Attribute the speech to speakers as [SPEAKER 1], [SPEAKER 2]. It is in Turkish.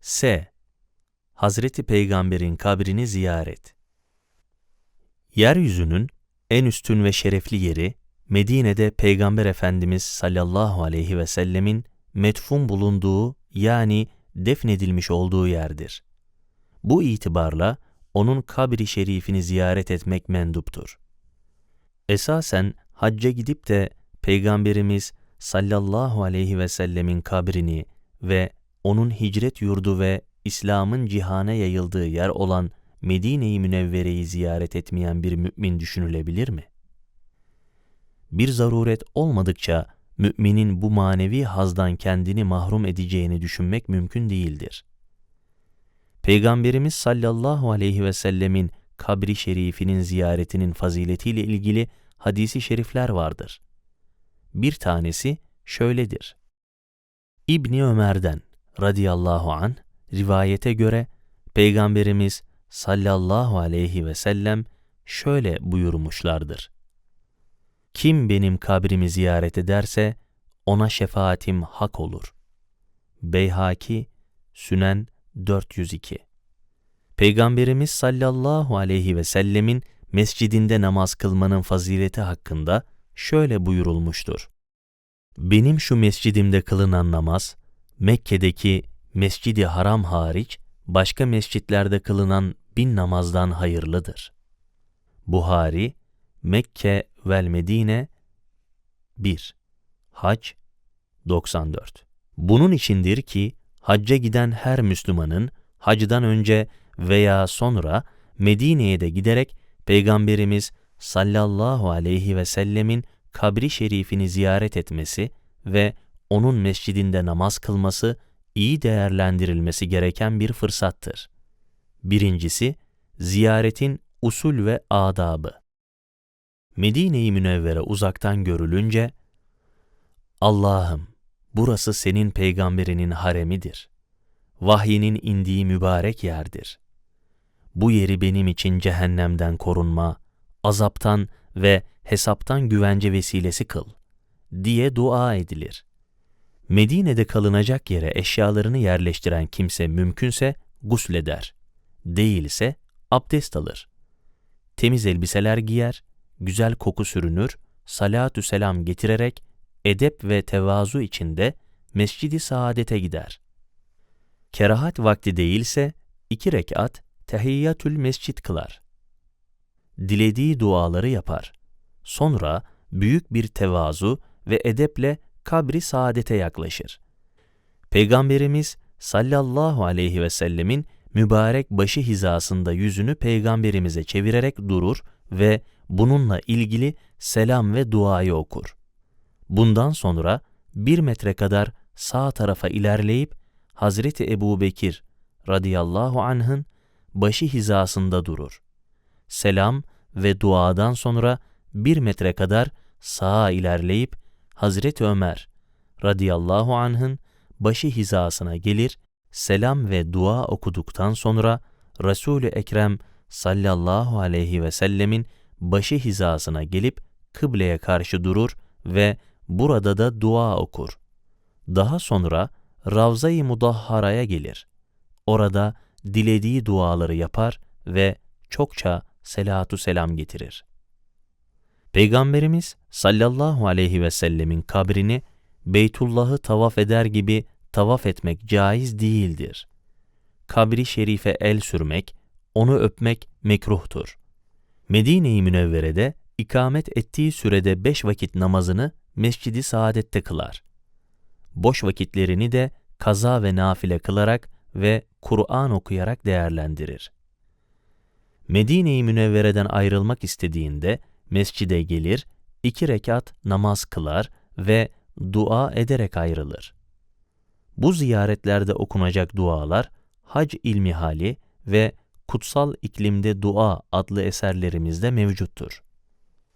[SPEAKER 1] S. Hazreti Peygamber'in kabrini ziyaret. Yeryüzünün en üstün ve şerefli yeri Medine'de Peygamber Efendimiz sallallahu aleyhi ve sellemin metfun bulunduğu yani defnedilmiş olduğu yerdir. Bu itibarla onun kabri şerifini ziyaret etmek menduptur. Esasen hacca gidip de Peygamberimiz sallallahu aleyhi ve sellemin kabrini ve onun hicret yurdu ve İslam'ın cihana yayıldığı yer olan Medine-i Münevvere'yi ziyaret etmeyen bir mümin düşünülebilir mi? Bir zaruret olmadıkça müminin bu manevi hazdan kendini mahrum edeceğini düşünmek mümkün değildir. Peygamberimiz sallallahu aleyhi ve sellemin kabri şerifinin ziyaretinin faziletiyle ilgili hadisi şerifler vardır. Bir tanesi şöyledir. İbni Ömer'den radıyallahu an rivayete göre Peygamberimiz sallallahu aleyhi ve sellem şöyle buyurmuşlardır. Kim benim kabrimi ziyaret ederse ona şefaatim hak olur. Beyhaki Sünen 402 Peygamberimiz sallallahu aleyhi ve sellemin mescidinde namaz kılmanın fazileti hakkında şöyle buyurulmuştur. Benim şu mescidimde kılınan namaz, Mekke'deki Mescidi Haram hariç başka mescitlerde kılınan bin namazdan hayırlıdır. Buhari, Mekke vel Medine 1. Hac 94 Bunun içindir ki hacca giden her Müslümanın hacdan önce veya sonra Medine'ye de giderek Peygamberimiz sallallahu aleyhi ve sellemin kabri şerifini ziyaret etmesi ve onun mescidinde namaz kılması iyi değerlendirilmesi gereken bir fırsattır. Birincisi, ziyaretin usul ve adabı. Medine-i Münevvere uzaktan görülünce, Allah'ım, burası senin peygamberinin haremidir. Vahyinin indiği mübarek yerdir. Bu yeri benim için cehennemden korunma, azaptan ve hesaptan güvence vesilesi kıl, diye dua edilir. Medine'de kalınacak yere eşyalarını yerleştiren kimse mümkünse gusleder, değilse abdest alır. Temiz elbiseler giyer, güzel koku sürünür, salatü selam getirerek edep ve tevazu içinde mescidi saadete gider. Kerahat vakti değilse iki rekat tehiyyatül mescit kılar. Dilediği duaları yapar. Sonra büyük bir tevazu ve edeple kabri saadete yaklaşır. Peygamberimiz sallallahu aleyhi ve sellemin mübarek başı hizasında yüzünü peygamberimize çevirerek durur ve bununla ilgili selam ve duayı okur. Bundan sonra bir metre kadar sağ tarafa ilerleyip Hazreti Ebu Bekir radıyallahu anh'ın başı hizasında durur. Selam ve duadan sonra bir metre kadar sağa ilerleyip Hazreti Ömer radıyallahu anh'ın başı hizasına gelir, selam ve dua okuduktan sonra Resul-i Ekrem sallallahu aleyhi ve sellemin başı hizasına gelip kıbleye karşı durur ve burada da dua okur. Daha sonra Ravza-i Mudahhara'ya gelir. Orada dilediği duaları yapar ve çokça selatu selam getirir. Peygamberimiz sallallahu aleyhi ve sellemin kabrini Beytullah'ı tavaf eder gibi tavaf etmek caiz değildir. Kabri şerife el sürmek, onu öpmek mekruhtur. Medine-i Münevvere'de ikamet ettiği sürede beş vakit namazını Mescidi Saadet'te kılar. Boş vakitlerini de kaza ve nafile kılarak ve Kur'an okuyarak değerlendirir. Medine-i Münevvere'den ayrılmak istediğinde mescide gelir, iki rekat namaz kılar ve dua ederek ayrılır. Bu ziyaretlerde okunacak dualar Hac ilmihali ve Kutsal İklimde Dua adlı eserlerimizde mevcuttur.